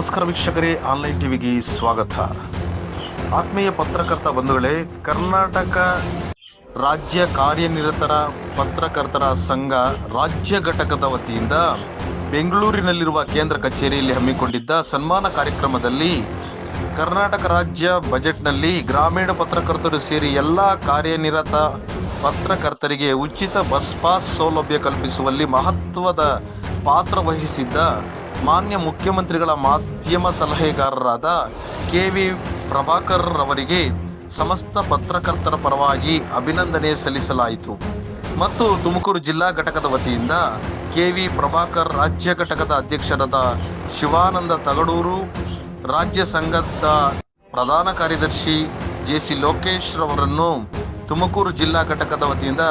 ನಮಸ್ಕಾರ ವೀಕ್ಷಕರೇ, ಆನ್ಲೈನ್ ಟಿವಿಗೆ ಸ್ವಾಗತ. ಆತ್ಮೀಯ ಪತ್ರಕರ್ತ ಬಂಧುಗಳೇ, ಕರ್ನಾಟಕ ರಾಜ್ಯ ಕಾರ್ಯನಿರತರ ಪತ್ರಕರ್ತರ ಸಂಘ ರಾಜ್ಯ ಘಟಕದ ವತಿಯಿಂದ ಬೆಂಗಳೂರಿನಲ್ಲಿರುವ ಕೇಂದ್ರ ಕಚೇರಿಯಲ್ಲಿ ಹಮ್ಮಿಕೊಂಡಿದ್ದ ಸನ್ಮಾನ ಕಾರ್ಯಕ್ರಮದಲ್ಲಿ ಕರ್ನಾಟಕ ರಾಜ್ಯ ಬಜೆಟ್ನಲ್ಲಿ ಗ್ರಾಮೀಣ ಪತ್ರಕರ್ತರು ಸೇರಿ ಎಲ್ಲ ಕಾರ್ಯನಿರತ ಪತ್ರಕರ್ತರಿಗೆ ಉಚಿತ ಬಸ್ ಪಾಸ್ ಸೌಲಭ್ಯ ಕಲ್ಪಿಸುವಲ್ಲಿ ಮಹತ್ವದ ಪಾತ್ರ ವಹಿಸಿದ್ದ ಮಾನ್ಯ ಮುಖ್ಯಮಂತ್ರಿಗಳ ಮಾಧ್ಯಮ ಸಲಹೆಗಾರರಾದ ಕೆ ವಿ ಪ್ರಭಾಕರ್ ಅವರಿಗೆ ಸಮಸ್ತ ಪತ್ರಕರ್ತರ ಪರವಾಗಿ ಅಭಿನಂದನೆ ಸಲ್ಲಿಸಲಾಯಿತು. ಮತ್ತು ತುಮಕೂರು ಜಿಲ್ಲಾ ಘಟಕದ ವತಿಯಿಂದ ಕೆ ವಿ ಪ್ರಭಾಕರ್ ರಾಜ್ಯ ಘಟಕದ ಅಧ್ಯಕ್ಷರಾದ ಶಿವಾನಂದ ತಗಡೂರು, ರಾಜ್ಯ ಸಂಘದ ಪ್ರಧಾನ ಕಾರ್ಯದರ್ಶಿ ಜೆ ಸಿ ಲೋಕೇಶ್ ರವರನ್ನು ತುಮಕೂರು ಜಿಲ್ಲಾ ಘಟಕದ ವತಿಯಿಂದ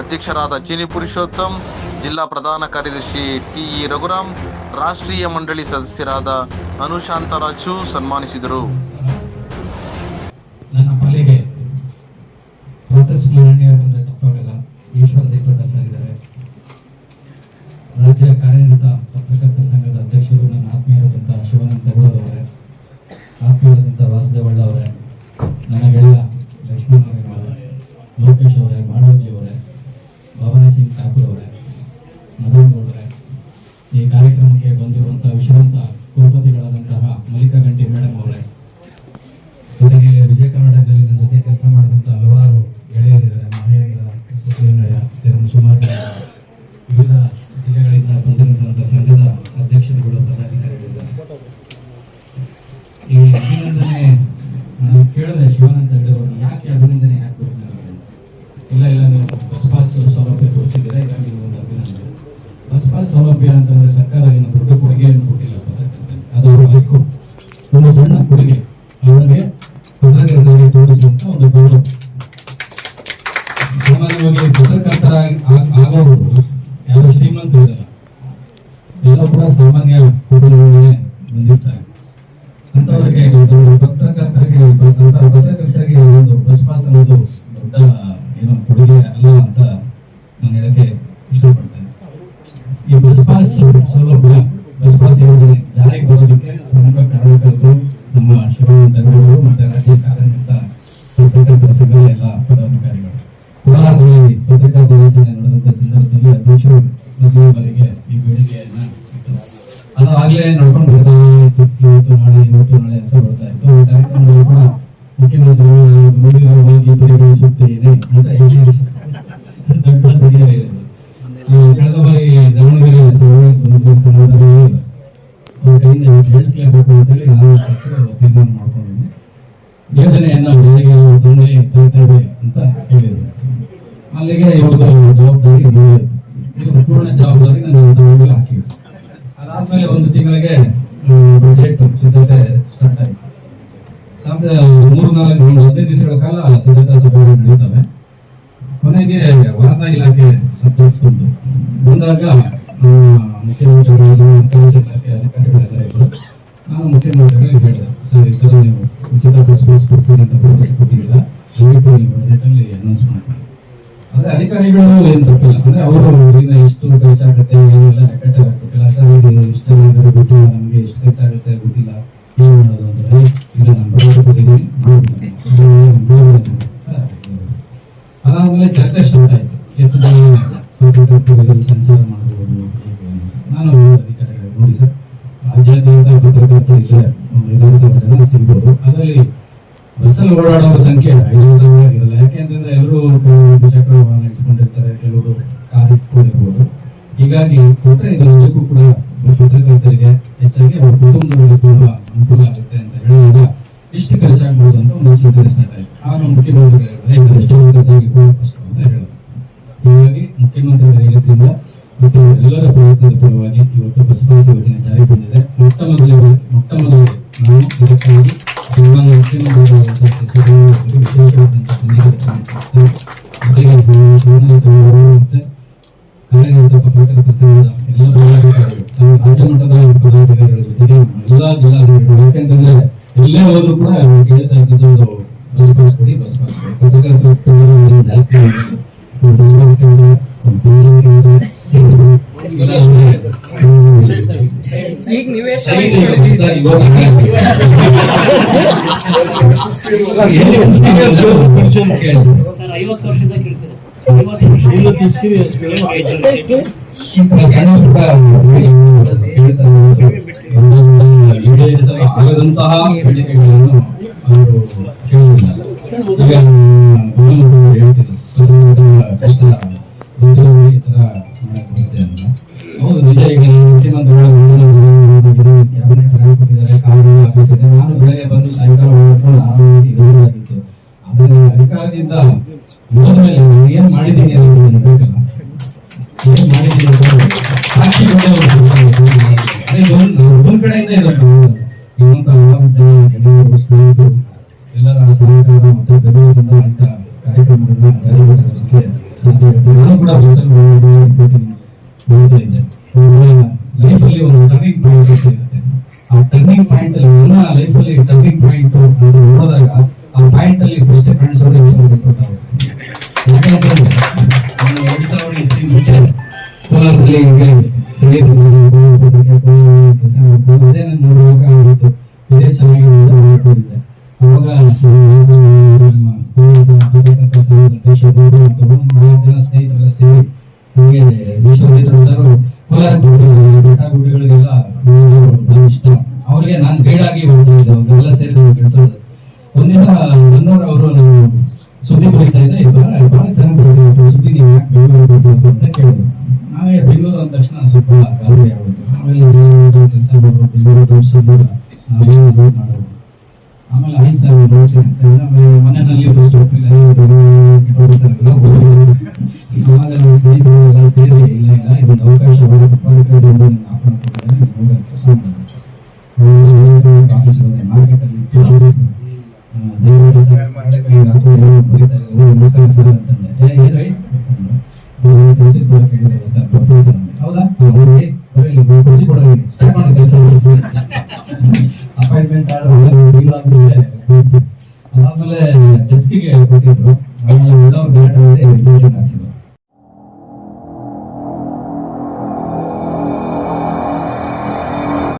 ಅಧ್ಯಕ್ಷರಾದ ಚೀನಿ ಪುರುಷೋತ್ತಮ್, ಜಿಲ್ಲಾ ಪ್ರಧಾನ ಕಾರ್ಯದರ್ಶಿ ಟಿ ಇ ರಘುರಾಮ್ ರಾಷ್ಟ್ರೀಯ ಮಂಡಳಿ ಸದಸ್ಯರಾದ ಅನುಶಾಂತರಾಜು ಸನ್ಮಾನಿಸಿದರು. ನನ್ನ ಪಾಲಿಗೆ ರಾಜ್ಯ ಕಾರ್ಯನಿರತ ಪತ್ರಕರ್ತರ ಸಂಘದ ಅಧ್ಯಕ್ಷರು ನನ್ನ ಆತ್ಮೀಯರಾದಂಥ ಶಿವಾನಂದ ತಗೋಳ್ ಅವರೇ, ಆತ್ಮೀಯರಾದಂಥ ವಾಸುದೇವಳ್ಳ ಅವರೇ, ನನ್ನ ಗೆಳೆಯ ಅವರೇ, ಲೋಕೇಶ್ ಅವರೇ ಈ ಅಭಿನಂದನೆ ನಾನು ಕೇಳಿದೆ ಶಿವಾನಂದ ಅವ್ರನ್ನ ಯಾಕೆ ಅಭಿನಂದನೆ ಯಾಕೆ ಕೊಡ್ತಾರೆ ಇಲ್ಲ ಇಲ್ಲ, ನೀವು ಬಸ್ ಪಾಸ್ ಸೌಲಭ್ಯ ಹೀಗಾಗಿ ನೀವು ಒಂದು ಅಭಿನಂದನೆ. ಸೌಲಭ್ಯ ಅಂತಂದ್ರೆ ಸರ್ಕಾರ ಏನು ದೊಡ್ಡ ಕೊಡುಗೆಯನ್ನು ಕೊಟ್ಟಿಲ್ಲ. ಅದು ಅವರ ಒಂದು ಸಣ್ಣ ಕೊಡುಗೆ. ಅವರಿಗೆ ಪತ್ರಕರ್ತರಿಗೆ ತೋರಿಸುವಂತ ಒಂದು ಗೌರವ ಸಾಮಾನ್ಯವಾಗಿ ಆಗೋರು ಯಾರು ಎಲ್ಲ ಕೂಡ ಸಾಮಾನ್ಯ ಅದು ಆಗ್ಲೇ ನೋಡ್ಕೊಂಡು ಬರ್ತಾ ಇತ್ತು ಇವತ್ತು ನಾಳೆ ಇವತ್ತು ನಾಳೆ ಅಂತ ಬರ್ತಾ ಇತ್ತು ಅದಾದ್ಮೇಲೆ ಒಂದು ತಿಂಗಳಿಗೆ ಬಜೆಟ್ ಸಿದ್ಧತೆ ಸ್ಟಾರ್ಟ್ ಆಯಿತು ಮೂರು ನಾಲ್ಕು ಒಂದು ಹದಿನೈದು ದಿವಸಗಳ ಕಾಲ ಸಿದ್ಧತಾ ಸಭೆಗಳು ನಡೆಯುತ್ತವೆ. ಕೊನೆಗೆ ವಾರ್ತಾ ಇಲಾಖೆ ಬಂತು ಬಂದಾಗ ಮುಖ್ಯಮಂತ್ರಿಗಳು ಇಲಾಖೆ ಅಧಿಕಾರಿಗಳೆಲ್ಲ ಇದ್ದರು. ನಾನು ಮುಖ್ಯಮಂತ್ರಿಗಳಿಗೆ ಹೇಳಿದೆ, ಸರ್, ಈ ಥರ ನೀವು ಉಚಿತ ಬಸ್ ಬಸ್ ಕೊಡ್ತೀನಿ ಅಂತ ಭರವಸೆ ಕೊಟ್ಟಿದ್ದೀರಾ? ದಯವಿಟ್ಟು ಈ ಬಜೆಟಲ್ಲಿ ಅನೌನ್ಸ್ ಮಾಡಿ. ಅದೇ ಅಧಿಕಾರಿಗಳು ಏನು ತಪ್ಪಿಲ್ಲ. ಅಂದರೆ ಅವರು ಎಷ್ಟು ಖರ್ಚಾಗುತ್ತೆ ಎಷ್ಟು ಖರ್ಚಾಗುತ್ತೆ ಗೊತ್ತಿಲ್ಲ ಏನು ಮಾಡೋದು ಅಂದ್ರೆ ಇಲ್ಲ ನಾನು ಬರೋದು ಕೊಟ್ಟಿದ್ದೀನಿ ಅದಾದ್ಮೇಲೆ ಚರ್ಚೆ ಸ್ಟಾರ್ಟ್ ಆಯ್ತು. ಪತ್ರಕರ್ತರಲ್ಲಿ ಸಂಚಾರ ಮಾಡಬಹುದು. ನಾನು ಅಧಿಕಾರಿಗಳು ನೋಡಿ ಸರ್. ರಾಜ್ಯಾದ್ಯಂತ ಪತ್ರಕರ್ತರು ಇದ್ದಾರೆ ಸಾವಿರ ಸಿಗ್ಬೋದು. ಅದರಲ್ಲಿ ಬಸ್ಸಲ್ಲಿ ಓಡಾಡೋರ ಸಂಖ್ಯೆ ಐದು ಸಾವಿರ ಇರಲ್ಲ ಯಾಕೆ ಅಂತಂದ್ರೆ ಎಲ್ಲರೂ ದ್ವಿಚಕ್ರ ವಾಹನ ಇಟ್ಕೊಂಡಿರ್ತಾರೆ ಕೆಲವರು ಕಾರ್ ಇಟ್ಕೊಂಡಿರ್ಬೋದು. ಹೀಗಾಗಿ ಕೊಟ್ಟರೆ ಇದು ನಿಜಕ್ಕೂ ಕೂಡ ಪತ್ರಕರ್ತರಿಗೆ ಹೆಚ್ಚಾಗಿ ಅವ್ರ ಕುಟುಂಬದವರಿಗೆ ತುಂಬಾ ಅನುಕೂಲ ಆಗುತ್ತೆ ಅಂತ ಹೇಳುವಾಗ ಇಷ್ಟು ಖರ್ಚಾಗ್ಬೋದು ಅಂತ ಒಂದು ಚಿಂತನೆ ಸ್ಟಾರ್ಟ್ ಆಯ್ತು ಆಗ ಮುಖ್ಯಮಂತ್ರಿಗಳು ಹೇಳಿದ್ರು ಎಷ್ಟು ಖರ್ಚಾಗಿ ಫಸ್ಟ್ ಅಂತ ಹೇಳಿದ್ರು ಹೀಗಾಗಿ ಮುಖ್ಯಮಂತ್ರಿಗಳ ಹೇಳಿದ್ರಿಂದ ಮತ್ತು ಎಲ್ಲರ ಪ್ರಯತ್ನದ ಫಲವಾಗಿ ಇವತ್ತು ಬಸ್ ಪಾಸ್ ಯೋಜನೆ ಜಾರಿ ಬಂದಿದೆ. ಮೊಟ್ಟ ಮೊದಲು ಮೊಟ್ಟ ಮೊದಲು ನಾವು ಇದಕ್ಕಾಗಿ ಬೆಂಗಳೂರು ಮುಖ್ಯಮಂತ್ರಿಗಳ ಸಚಿವರು ವಿಶೇಷವಾದಂತಹ ಅವರು ಮತ್ತೆ ಎಲ್ಲ ಜಿಲ್ಲಾಧಿಕಾರಿಗಳು ರಾಜ್ಯ ಮಟ್ಟದ ಪದಾಧಿಕಾರಿಗಳ ಜೊತೆಗೆ ಎಲ್ಲ ಜಿಲ್ಲಾಧಿಕಾರಿಗಳು, ಯಾಕೆಂತಂದ್ರೆ ಎಲ್ಲೇ ಹೋದ್ರು ಕೂಡ ಹೇಳ್ತಾ ಇದ್ದಿದ್ದು ಬಸ್ ಪಾಸ್ ಕೊಡಿ, ಬಸ್ ಪಾಸ್ ಕೊಡಿ. ಜಾಸ್ತಿ ಐವತ್ತು ವರ್ಷದ ಕೇಳ್ತಾರೆ ಆಗದಂತಹ ಬೇಡಿಕೆಗಳನ್ನು ಅವರು ಕೇಳುವುದಿಲ್ಲ ಅಧಿಕಾರದಿಂದ ಹೋದ್ಮೇಲೆ ನಾನು ಏನ್ ಮಾಡಿದ್ದೀನಿ ಅನ್ನೋದು ನನಗೆ ಏನ್ ಮಾಡಿದ್ದೀನಿ ಒಂದ್ ಕಡೆಯಿಂದ ಜನ ಗೆಳೆಯರು ಸ್ನೇಹಿತರು ಎಲ್ಲರ ಸಹಕಾರ ಮತ್ತೆ ಬೆಂಗಳೂರಿಂದ ಅಂತ ಕಾರ್ಯಕ್ರಮಗಳನ್ನ ಆಗುತ್ತೆ ನಾನು ಕೂಡ ಸೋಷಿಯಲ್ ಮೀಡಿಯಾದಲ್ಲಿ ಆಗಿತ್ತು ಇದೇ ಚೆನ್ನಾಗಿ ಸುದ್ದಿ ಬರೀತಾ ಇದ್ದೆ ಬಹಳ ಬಹಳ ಚೆನ್ನಾಗಿ ಸುದ್ದಿ ನೀವು ಯಾಕೆ ಅಂತ ಕೇಳಿದ್ರು. ಅಂದ ತಕ್ಷಣ ಸ್ವಲ್ಪ ಆಗೋದು ಆಮೇಲೆ ಕೆಲಸ ಬೆಂಗಳೂರು ತೋರಿಸೋದು ನಾವೇನು ಮಾಡೋದು. ಆಮೇಲೆ ಐದು ಸಾವಿರ ನೋಡ್ತೀನಿ ಅಂತ ಹೇಳಿದ್ರೆ ಆಮೇಲೆ ಮನೆಯಲ್ಲಿ ಎಲ್ಲ ಸೇರಿ, ಇಲ್ಲ ಇಲ್ಲ, ಇದೊಂದು ಅವಕಾಶ ಬರುತ್ತೆ ಅಂತ ಆರ್ಡರ್ ಇಲ್ಲ ಎಸ್ ಪಿಗೆ ಕೊಟ್ಟಿದ್ರು.